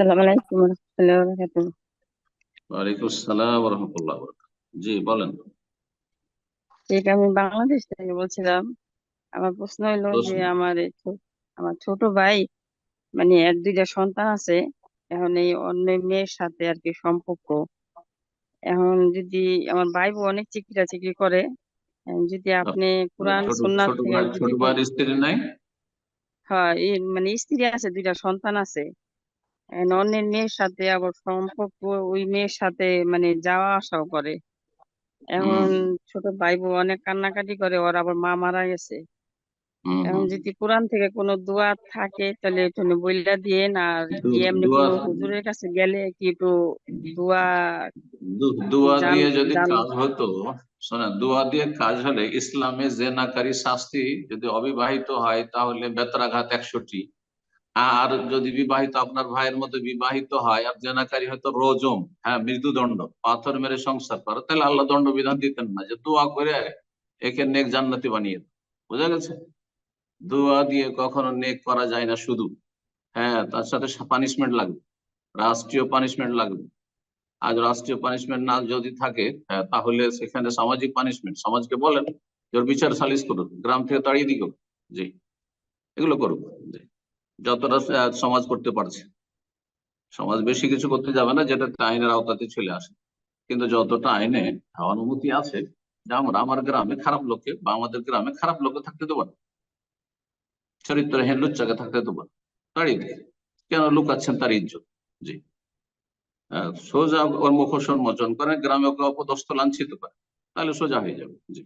আসসালামু আলাইকুম রহমতুল্লাহ বরকাতুহ। ওয়ালাইকুম আসসালাম রহমতুল্লাহ জি বলেন। ঠিক আমি বাংলাদেশ থেকে বলছিলাম। আমার প্রশ্ন হলো যে আমার আমার ছোট ভাই মানে দুইটা সন্তান আছে। এখন এই অন্য মেয়ের সাথে আর কি সম্পর্ক। এখন যদি আমার ভাই অনেক চিকিরা চিকিরি করে যদি আপনি কোরআন ছোট ভাই ভাইয়ের স্ত্রী নাই? হয় মানে স্ত্রী আছে দুইটা সন্তান আছে। অন্যের মেয়ের সাথে আবার সম্পর্ক ওই মেয়ের সাথে মানে যাওয়া আসাও করে। এখন ছোট ভাই বউ অনেক কান্নাকাটি করে ওর আবার মা মারা গেছে। এখন যদি কোরআন থেকে কোনো দোয়া থাকে তাহলে একটু বইলা দিয়েন আর কি এমনি দোয়া- কোনো হুজুরের কাছে গেলে কি একটু দোয়া দোয়া দিয়ে যদি কাজ হতো শোনা দোয়া দিয়ে কাজ হলে ইসলামে জেনাকারী শাস্তি যদি অবিবাহিত হয় তাহলে বেতরাঘাত একশোটি। আর যদি বিবাহিত আপনার ভাইয়ের মতো বিবাহিত হয় আর জেনাকারী হয়তো রজম হ্যাঁ মৃত্যুদণ্ড পাথর মেরে সংসার করে তাহলে আল্লাহ দণ্ড বিধান দিতেন না যে দোয়া করে একে নেক জান্নাতি বানিয়ে। বোঝা গেছে? দোয়া দিয়ে কখনো নেক করা যায় না শুধু। হ্যাঁ তার সাথে পানিশমেন্ট লাগবে রাষ্ট্রীয় পানিশমেন্ট লাগবে। আজ রাষ্ট্রীয় পানিশমেন্ট না যদি থাকে হ্যাঁ, তাহলে সেখানে সামাজিক পানিশমেন্ট সমাজকে বলেন বিচার সালিশ করুন গ্রাম থেকে তাড়িয়ে দিক জি এগুলো করুন জি। যতটা সমাজ করতে পারছে। সমাজ বেশি কিছু করতে যাবে না, যেটা আইনের আওতাতে চলে আসে। কিন্তু যতটা আইনে অনুমতি আছে, যে আমরা, আমার গ্রামে খারাপ লোককে বা আমাদের গ্রামে খারাপ লোককে থাকতে দেবো না। চরিত্রহীন লুচ্চাকে থাকতে দেবো না। তাড়িয়ে কেন লুকাচ্ছেন তার ইজ্জত? জি। সোজা ওর মুখ উন্মোচন করে, গ্রামে ওকে অপদস্থ লাঞ্ছিত করে। তাহলে সোজা হয়ে যাবে। জি।